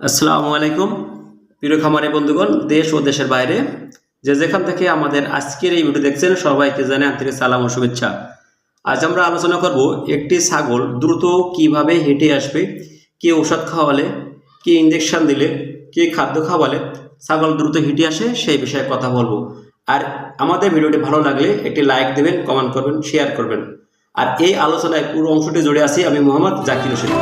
আসসালামু আলাইকুম। প্রিয় খামারে বন্ধুগণ, দেশ ও দেশের বাইরে, যে যেখান থেকে আমাদের আজকের এই ভিডিও দেখছেন, সবাইকে জানে আন্তরিক সালাম ও শুভেচ্ছা। আজ আমরা আলোচনা করব একটি ছাগল দ্রুত কীভাবে হেঁটে আসবে, কি ওষুধ খাওয়ালে, কি ইঞ্জেকশন দিলে, কি খাদ্য খাওয়ালে ছাগল দ্রুত হেঁটে আসে, সেই বিষয়ে কথা বলব। আর আমাদের ভিডিওটি ভালো লাগলে একটি লাইক দেবেন কমেন্ট করবেন শেয়ার করবেন। আর এই আলোচনায় পুরো অংশটি জুড়ে আছি আমি মোহাম্মদ জাকির হোসেন।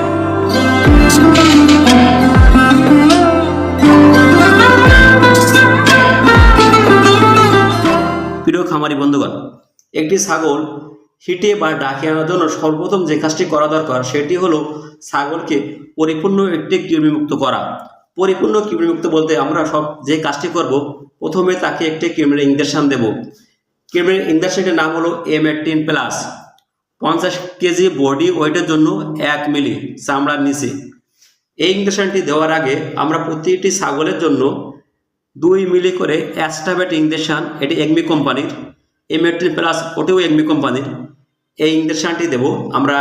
প্রিয় খামারি বন্ধুগণ, একটি ছাগল হিটে বা ডাকে আনার জন্য সর্বপ্রথম যে কাজটি করা দরকার সেটি হলো ছাগলকে পরিপূর্ণ একটি কৃমিমুক্ত করা। পরিপূর্ণ কৃমিমুক্ত বলতে আমরা সব যে কাজটি করব, প্রথমে তাকে একটি কৃমির ইঞ্জেকশন দেব। কৃমির ইঞ্জেকশনটির নাম হলো এম এইটিন প্লাস। পঞ্চাশ কেজি বডি ওয়েটের জন্য এক মিলি চামড়ার নিচে। এই ইঞ্জেকশনটি দেওয়ার আগে আমরা প্রতিটি ছাগলের জন্য দুই মিলি করে অ্যাস্টাবেট ইঞ্জেকশন এটি এগমি কোম্পানির এমএটিন প্লাস ওটিও এগমি কোম্পানির। এই ইঞ্জেকশনটি দেব, আমরা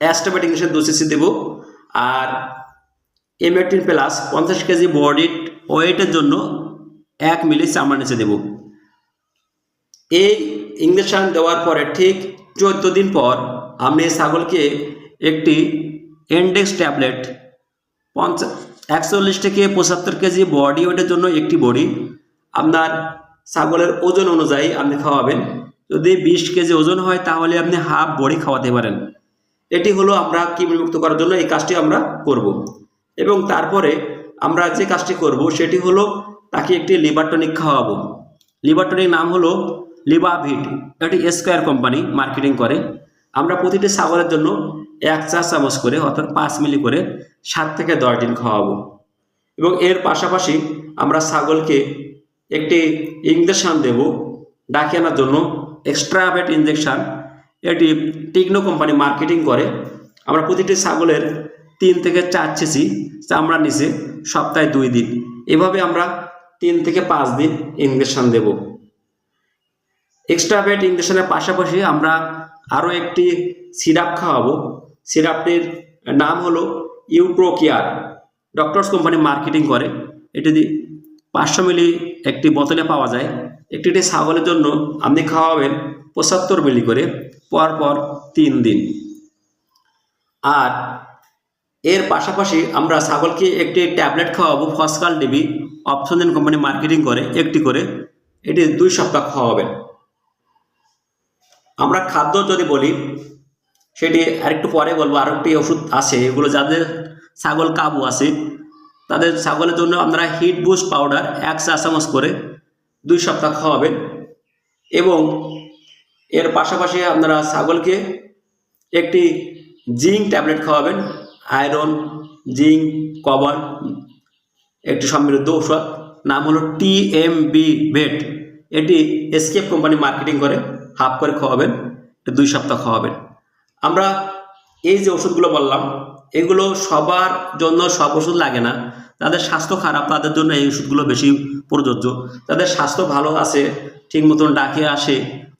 অ্যাস্টাবেট ইঞ্জেকশন দু সিসি দেব, আর এমএটিন প্লাস পঞ্চাশ কেজি বডি ওয়েটের জন্য এক মিলি চামড়া নিচে দেব। এই ইঞ্জেকশন দেওয়ার পরে ঠিক চোদ্দ দিন পর আমি ছাগলকে একটি এন্ডেক্স ট্যাবলেট পঞ্চাশ একচল্লিশ থেকে পঁচাত্তর কেজি বডি ওয়েটের জন্য একটি বড়ি আপনার ছাগলের ওজন অনুযায়ী আপনি খাওয়াবেন। যদি বিশ কেজি ওজন হয়, তাহলে আপনি হাফ বড়ি খাওয়াতে পারেন। এটি হলো আমরা কৃমিমুক্ত করার জন্য এই কাজটি আমরা করব। এবং তারপরে আমরা যে কাজটি করব, সেটি হলো তাকে একটি লিভার টনিক খাওয়াবো। লিভার টনিক নাম হলো লিভাভিট এটি স্কোয়ার কোম্পানি মার্কেটিং করে। আমরা প্রতিটি ছাগলের জন্য এক চা চামচ করে, অর্থাৎ পাঁচ মিলি করে সাত থেকে দশ দিন খাওয়াবো। এবং এর পাশাপাশি আমরা ছাগলকে একটি ইঞ্জেকশন দেব ডাকে আনার জন্য এক্সট্রাভেট ইঞ্জেকশান এটি টিকনো কোম্পানি মার্কেটিং করে। আমরা প্রতিটি ছাগলের তিন থেকে চার সিসি চামড়ার নিচে সপ্তাহে দুই দিন। এভাবে আমরা তিন থেকে পাঁচ দিন ইঞ্জেকশন দেব। এক্সট্রাভেট ইঞ্জেকশনের পাশাপাশি আমরা আরও একটি সিরাপ খাওয়াবো। সিরাপটির নাম হলো ইউপ্রোকিয়ার ডক্টরস কোম্পানি মার্কেটিং করে। এটি পাঁচশো মিলি একটি বোতলে পাওয়া যায়। একটি একটি ছাগলের জন্য আপনি খাওয়াবেন পঁচাত্তর মিলি করে পর পর তিন দিন। আর এর পাশাপাশি আমরা ছাগলকে একটি ট্যাবলেট খাওয়াবো ফসকাল ডিবি অপশন কোম্পানি মার্কেটিং করে, একটি করে। এটি দুই সপ্তাহ খাওয়াবেন। আমরা খাদ্য যদি বলি সেটি আরেকটু পরে বলব। আরও একটি ওষুধ আছে, এগুলো যাদের ছাগল কাবু আছে, তাদের ছাগলের জন্য আপনারা হিট বুস্ট পাউডার এক চা চামচ করে দুই সপ্তাহ খাওয়াবেন এবং এর পাশাপাশি আপনারা ছাগলকে একটি জিঙ্ক ট্যাবলেট খাওয়াবেন, আয়রন, জিঙ্ক, কভার, একটি সমৃদ্ধ ঔষধ। নাম হলো টি এম বি বেট এটি এসকেপ কোম্পানি মার্কেটিং করে হাফ করে খাওয়াবেন, দুই সপ্তাহ খাওয়াবেন। আমরা এই যে ওষুধগুলো বললাম, এগুলো সবার জন্য সব ওষুধ লাগে না। তাদের স্বাস্থ্য খারাপ, তাদের জন্য এই ওষুধগুলো বেশি প্রযোজ্য। তাদের স্বাস্থ্য ভালো আছে, ঠিক মতন ডাকে আসে,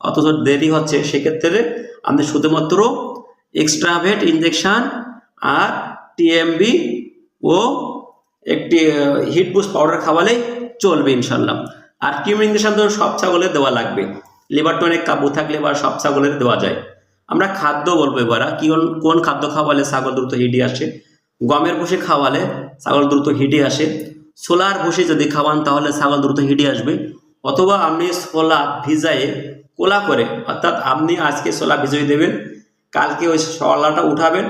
অথচ দেরি হচ্ছে, সেক্ষেত্রে আপনি শুধুমাত্র এক্সট্রাভেট ইঞ্জেকশন আর টিএমবি ও একটি হিট বুস্ট পাউডার খাওয়ালেই চলবে ইনশাল্লাহ আর কিউম ইঞ্জেকশন তো সব ছাগলের দেওয়া লাগবে। লিভার টনিক কাবু থাকলে বা সব ছাগলের দেওয়া যায়। আমরা খাদ্য বলব এবার কি কোন- খাদ্য খাওয়ালে ছাগল দ্রুত হিটে আসে? গমের ভুষি খাওয়ালে ছাগল দ্রুত হিটে আসে। সোলার ভুষি যদি খাওয়ান, তাহলে ছাগল দ্রুত হিটে আসবে। অথবা আপনি ছোলা ভিজায়ে কোলা করে, অর্থাৎ আপনি আজকে ছোলা ভিজিয়ে দেবেন, কালকে ওই ছোলাটা উঠাবেন,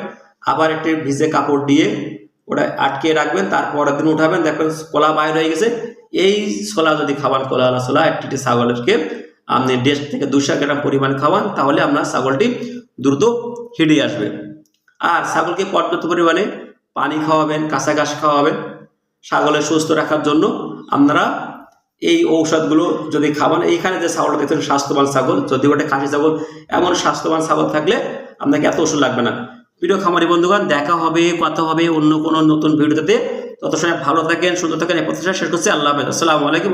আবার একটি ভিজে কাপড় দিয়ে ওটা আটকে রাখবেন, তারপরের দিন উঠাবেন, দেখবেন কোলা বাইর হয়ে গেছে। এই ছোলা যদি খাওয়ান, কোলাওয়ালা ছোলা, একটি ছাগলেরকে আপনি দেড় থেকে দুশো গ্রাম পরিমাণ খাওয়ান, তাহলে আপনার ছাগলটি দ্রুত হেঁটে আসবে। আর ছাগলকে পর্যাপ্ত পরিমাণে পানি খাওয়াবেন কাঁচা ঘাস খাওয়াবেন। ছাগলের সুস্থ রাখার জন্য আপনারা এই ঔষধগুলো যদি খাওয়ান এইখানে যে ছাগলটা দেখছেন স্বাস্থ্যবান ছাগল, যদি ওটা খাসি ছাগল, এমন স্বাস্থ্যবান ছাগল থাকলে আপনাকে এত ওষুধ লাগবে না। প্রিয় খামারি বন্ধুগণ, দেখা হবে, কথা হবে অন্য কোনো নতুন ভিডিওতে। তত সময় ভালো থাকেন সুন্দর থাকেন প্রত্যাশা শেষ করছি। আল্লাহ হাফেজ। আসসালামু আলাইকুম